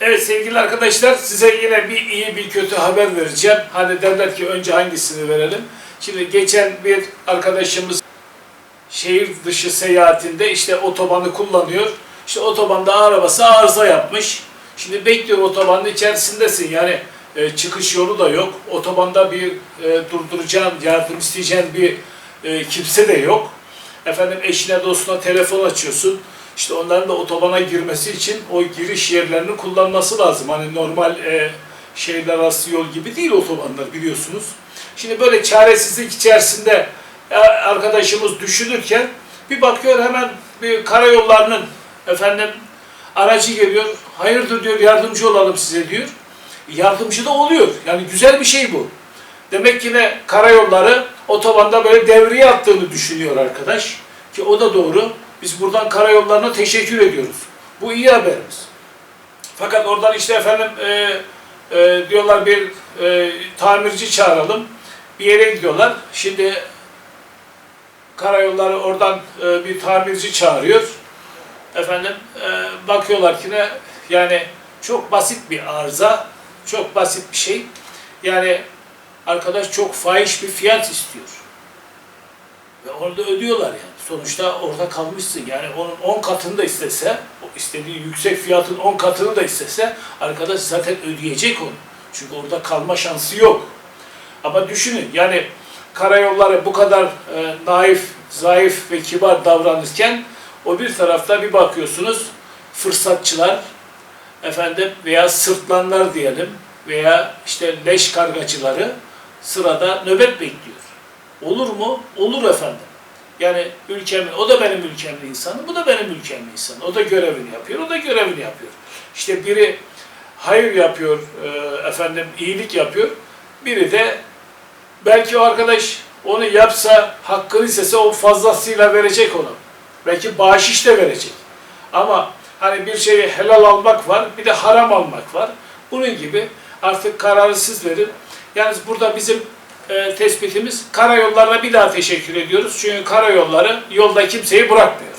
Evet sevgili arkadaşlar size yine bir iyi bir kötü haber vereceğim. Hani derler ki önce hangisini verelim. Şimdi geçen bir arkadaşımız şehir dışı seyahatinde işte otobanı kullanıyor. İşte otobanda arabası arıza yapmış. Şimdi bekliyor otobanın içerisindesin yani e, çıkış yolu da yok. Otobanda bir e, durduracağın, yardım isteyeceğin bir e, kimse de yok. Efendim eşine dostuna telefon açıyorsun. İşte onların da otobana girmesi için o giriş yerlerini kullanması lazım. Hani normal e, şehirler arası yol gibi değil otobanlar biliyorsunuz. Şimdi böyle çaresizlik içerisinde e, arkadaşımız düşünürken bir bakıyor hemen bir karayollarının efendim aracı geliyor. Hayırdır diyor yardımcı olalım size diyor. Yardımcı da oluyor. Yani güzel bir şey bu. Demek ki ne karayolları otobanda böyle devreye attığını düşünüyor arkadaş. Ki o da doğru. Biz buradan karayollarına teşekkür ediyoruz. Bu iyi haberimiz. Fakat oradan işte efendim e, e, diyorlar bir e, tamirci çağıralım. Bir yere gidiyorlar. Şimdi karayolları oradan e, bir tamirci çağırıyor. Efendim e, bakıyorlar ki ne yani çok basit bir arıza, çok basit bir şey. Yani arkadaş çok fahiş bir fiyat istiyor. Ve orada ödüyorlar yani. Sonuçta orada kalmışsın. Yani onun 10 katını da istese, istediği yüksek fiyatın 10 katını da istese arkadaş zaten ödeyecek onu. Çünkü orada kalma şansı yok. Ama düşünün yani karayolları bu kadar e, naif, zayıf ve kibar davranırken o bir tarafta bir bakıyorsunuz fırsatçılar efendim veya sırtlanlar diyelim veya işte leş kargacıları sırada nöbet bekliyor. Olur mu? Olur efendim. Yani ülkemin, o da benim ülkemin insanı, bu da benim ülkemin insanı. O da görevini yapıyor, o da görevini yapıyor. İşte biri hayır yapıyor, e, efendim iyilik yapıyor. Biri de belki o arkadaş onu yapsa, hakkını istese o fazlasıyla verecek ona. Belki bahşiş de verecek. Ama hani bir şeyi helal almak var, bir de haram almak var. Bunun gibi artık kararı siz verin. Yalnız burada bizim e, tespitimiz karayollarına bir daha teşekkür ediyoruz. Çünkü karayolları yolda kimseyi bırakmıyor.